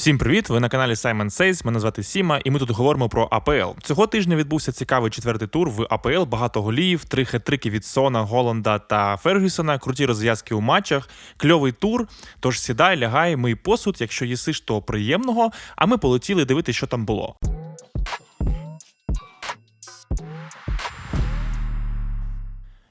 Всім привіт! Ви на каналі Simon Says, Мене звати Сіма, і ми тут говоримо про АПЛ. Цього тижня відбувся цікавий четвертий тур в АПЛ. Багато голів, три хет-трики від Сона, Голланда та Фергюсона, круті розв'язки у матчах, кльовий тур. Тож сідай, лягай, мий посуд. Якщо їсиш, то приємного. А ми полетіли дивитися, що там було.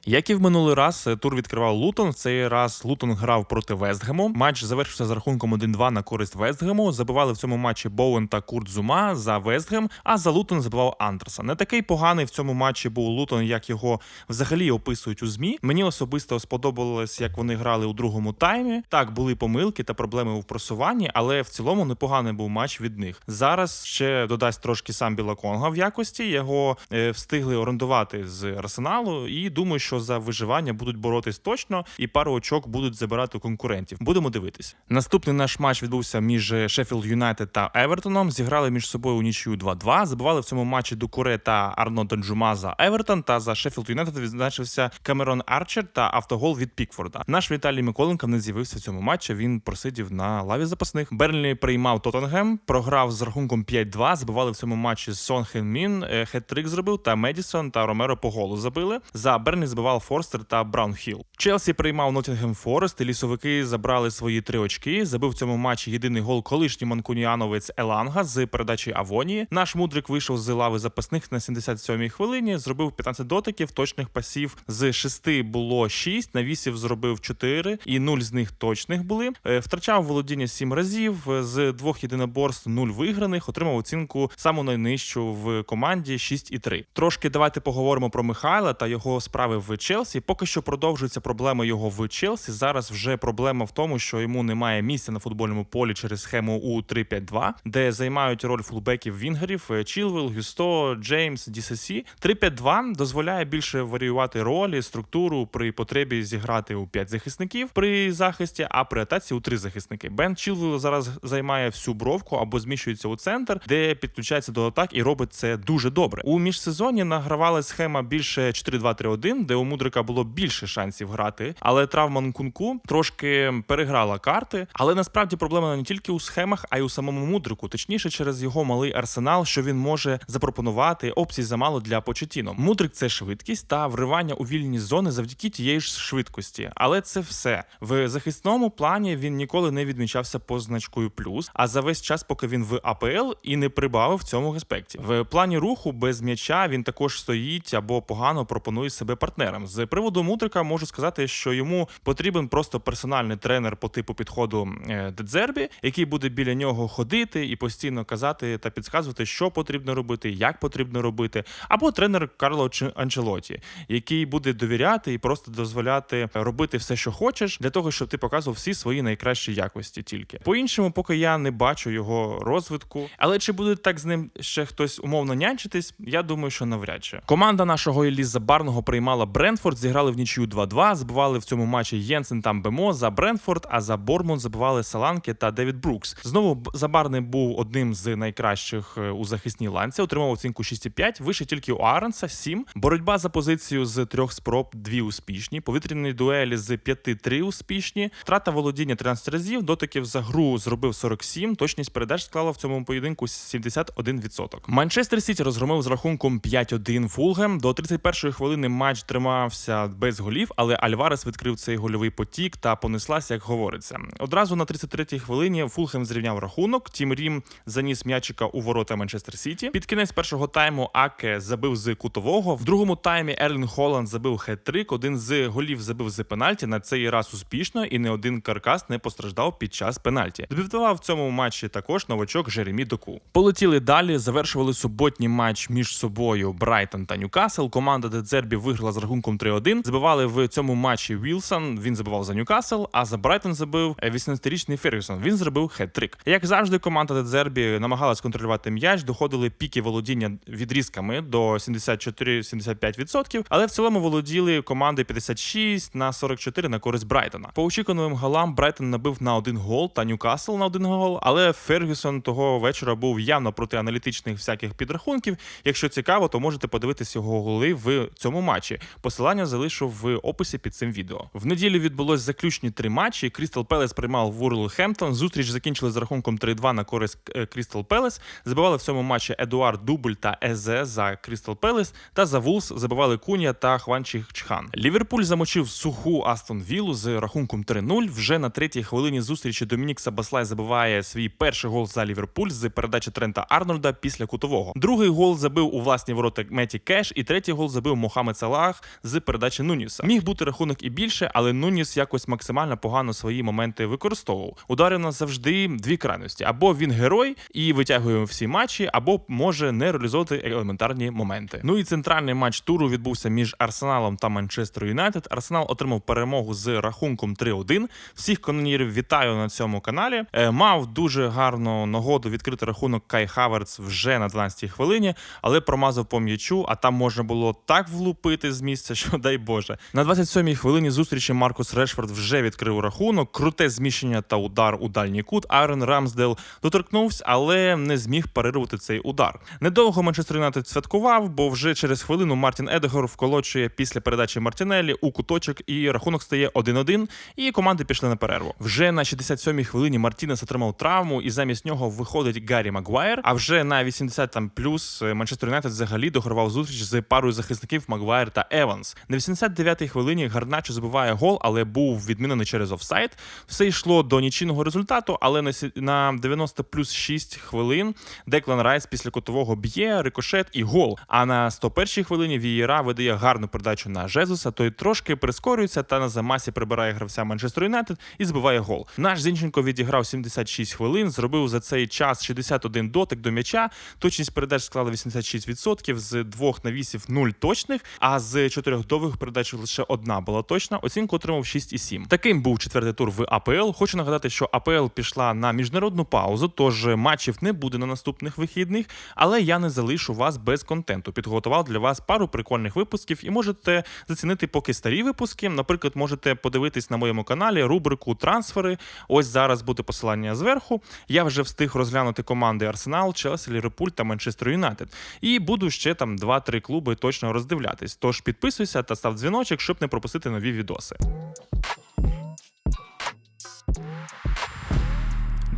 Як і в минулий раз, е, тур відкривав Лутон. В цей раз Лутон грав проти Вестгему. Матч завершився з рахунком 1-2 на користь Вестгему. Забивали в цьому матчі Боуен та Курт Зума за Вестгем, а за Лутон забивав Андерсон. Не такий поганий в цьому матчі був Лутон, як його взагалі описують у змі. Мені особисто сподобалось, як вони грали у другому таймі. Так, були помилки та проблеми у просуванні, але в цілому непоганий був матч від них. Зараз ще додасть трошки сам Білаконга в якості. Його е, встигли орендувати з арсеналу, і думаю, що за виживання будуть боротись точно, і пару очок будуть забирати конкурентів. Будемо дивитись. Наступний наш матч відбувся між Шеффілд Юнайтед та Евертоном. Зіграли між собою у нічию 2-2. Забивали в цьому матчі Дукуре та Арно Донджума за Евертон. Та за Шеффілд Юнайтед відзначився Камерон Арчер та автогол від Пікфорда. Наш Віталій Миколенко не з'явився в цьому матчі. Він просидів на лаві запасних. Берлі приймав Тоттенгем, програв з рахунком 5-2. Забивали в цьому матчі Сон Хен-Мін, е, хет-трик зробив та Медісон та Ромеро по голу забили. За Берлі збивав Форстер та Браунхіл. Челсі приймав Ноттінгем Форест. і Лісовики забрали свої три очки. Забив в цьому матчі єдиний гол колишній манкуніановець Еланга з передачі Авонії. Наш мудрик вийшов з лави запасних на 77-й хвилині. Зробив 15 дотиків, точних пасів. З 6 було 6, навісів зробив 4, і 0 з них точних були. Е, Втрачав володіння 7 разів. З двох єдиноборств 0 виграних. Отримав оцінку саму найнижчу в команді 6,3. Трошки давайте поговоримо про Михайла та його справи в Челсі. Поки що продовжується проблема його в Челсі. Зараз вже проблема в тому, що йому немає місця на футбольному полі через схему у 3-5-2, де займають роль фулбеків вінгерів е, Чілвел, Гюсто, Джеймс, Дісесі. 3-5-2 дозволяє більше варіювати ролі, структуру при потребі зіграти у 5 захисників при захисті, а при атаці у 3 захисники. Бен Чілвел зараз займає всю бровку або зміщується у центр, де підключається до атак і робить це дуже добре. У міжсезоні награвала схема більше 4-2-3-1, де у Мудрика було більше шансів грати, але травма Нкунку трошки переграла карти. Але насправді проблема не тільки у схемах, а й у самому мудрику, точніше, через його малий арсенал, що він може запропонувати опцій замало для почетіно. Мудрик це швидкість та вривання у вільні зони завдяки тієї ж швидкості. Але це все в захисному плані. Він ніколи не відмічався позначкою плюс. А за весь час, поки він в АПЛ і не прибавив в цьому аспекті. В плані руху без м'яча він також стоїть або погано пропонує себе партнерам. З приводу мудрика можу сказати, що йому потрібен просто персональний тренер по типу підходу е, Дедзербі, який буде біля нього ходити і постійно казати та підказувати, що потрібно робити, як потрібно робити, або тренер Карло Анчелоті, який буде довіряти і просто дозволяти робити все, що хочеш, для того, щоб ти показував всі свої найкращі якості. Тільки по іншому, поки я не бачу його розвитку. Але чи буде так з ним ще хтось умовно нянчитись? Я думаю, що навряд чи команда нашого Еліза Барного приймала Брентфорд, зіграли в нічию 2-2, Збивали в цьому матчі Єнсен та Бемо за Брентфорд, а за Бормунд забивали Саланки та Девід Брукс. Знову Забарний був одним з найкращих е, у захисній ланці. Отримав оцінку 6,5, вище тільки у Аренса 7. Боротьба за позицію з трьох спроб, дві успішні. Повітряні дуелі з 5-3 успішні. Втрата володіння 13 разів. Дотиків за гру зробив 47. Точність передач склала в цьому поєдинку 71%. Манчестер Сіті розгромив з рахунком 5-1 Фулгем. До 31-ї хвилини матч тримався без голів, але Альварес відкрив цей гольовий потік та понеслася, як говориться. Одразу на 33-й хвилині Фулхем зрівняв рахунок. Тім Рім заніс м'ячика у ворота Манчестер Сіті. Під кінець першого тайму Аке забив з кутового. В другому таймі Ерлін Холланд забив хет-трик. Один з голів забив з пенальті. На цей раз успішно, і не один каркас не постраждав під час пенальті. Дебютував в цьому матчі також новачок Жеремі Доку. Полетіли далі. Завершували суботній матч між собою Брайтон та Ньюкасл. Команда Дедзербі виграла з рахунком 3-1. Забивали в цьому матчі Вілсон. Він забивав за Ньюкасл, а за Брайтон забив 18-річний Фергюсон. Він зробив хет-трик. Як завжди, команда Дедзербі намагалась контролювати м'яч, доходили піки володіння відрізками до 74-75%, але в цілому володіли команди 56 на 44 на користь Брайтона. По очікуваним голам Брайтон набив на один гол та Ньюкасл на один гол, але Фергюсон того вечора був явно проти аналітичних всяких підрахунків. Якщо цікаво, то можете подивитись його голи в цьому матчі. Посилання залишу в описі під цим відео. В неділю відбулось заключні три матчі. Крістал Пелес приймав Вурлхемптон. Зустріч закінчили з рахунком 3-2 на користь е, Крістал Пелес. Забивали в цьому матчі Едуард Дубль та Езе за Крістал Пелес. Та за Вулс забивали Кунія та Хванчі Чхан. Ліверпуль замочив суху Астон Віллу з рахунком 3-0. Вже на третій хвилині зустрічі Домінік Сабаслай забиває свій перший гол за Ліверпуль з передачі Трента Арнольда після кутового. Другий гол забив у власні ворота Меті Кеш, і третій гол забив Мохамед Салах з передачі Нуніса. Міг бути рахунок і більше, але Нуніс якось максимально погано свої моменти використовував. Удари у нас завжди дві крайності: або він герой і витягує всі матчі, або може не реалізовувати елементарні моменти. Ну і центральний матч туру відбувся між Арсеналом та Манчестер Юнайтед. Арсенал отримав перемогу з рахунком 3-1. Всіх канонірів вітаю на цьому каналі. Е, мав дуже гарну нагоду відкрити рахунок Кай Хаверц вже на 12-й хвилині, але промазав по м'ячу, а там можна було так влупити з місця, що дай Боже. На 27-й хвилині зустрічі Маркус Решфорд вже відкрив рахунок. Круте зміщення та удар у дальній кут. Айрон Рамсдел доторкнувся, але не зміг парирувати цей удар. Недовго Манчестер Юнайтед святкував, бо вже через хвилину Мартін Едегор вколочує після передачі Мартінеллі у куточок, і рахунок стає 1-1, і команди пішли на перерву. Вже на 67-й хвилині Мартінес отримав травму, і замість нього виходить Гаррі Магуайр. А вже на 80 там плюс е, Манчестер Юнайтед взагалі догравав зустріч з парою захисників Магуайр та Еванс. На 89-й хвилині Гарначо забиває гол, але був відмінений через офсайд. Все йшло до нічийного результату, але на 90 плюс 6 хвилин Деклан Райс після кутового б'є, рикошет і гол. А на 101-й хвилині Вієра видає гарну передачу на Жезуса. Той трошки прискорюється та на замасі прибирає гравця Манчестер Юнайтед і збиває гол. Наш Зінченко відіграв 76 хвилин, зробив за цей час 61 дотик до м'яча. Точність передач склала 86%, з двох навісів 0 точних, а з чотирьох довгих передач лише одна була точна. Оцінку отримав 6,7. Таким був четвертий тур в АПЛ. Хочу нагадати, що АПЛ пішла на міжнародну паузу, тож матчів не буде на наступних вихідних, але я не залишу вас без контенту. Підготував для вас пару прикольних випусків і можете зацінити поки старі випуски. Наприклад, можете подивитись на моєму каналі рубрику трансфери. Ось зараз буде посилання зверху. Я вже встиг розглянути команди Арсенал, Челсі, Ліверпуль та Манчестер Юнайтед. І буду ще там 2-3 клуби точно роздивлятись. Тож підписуйся та став дзвіночок, щоб не пропустити нові відоси.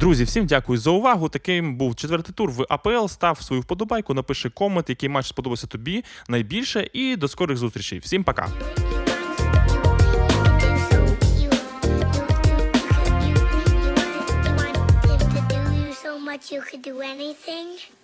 Друзі, всім дякую за увагу. Таким був четвертий тур в АПЛ. Став свою вподобайку, напиши комент, який матч сподобався тобі найбільше. І до скорих зустрічей. Всім пока. you could do anything.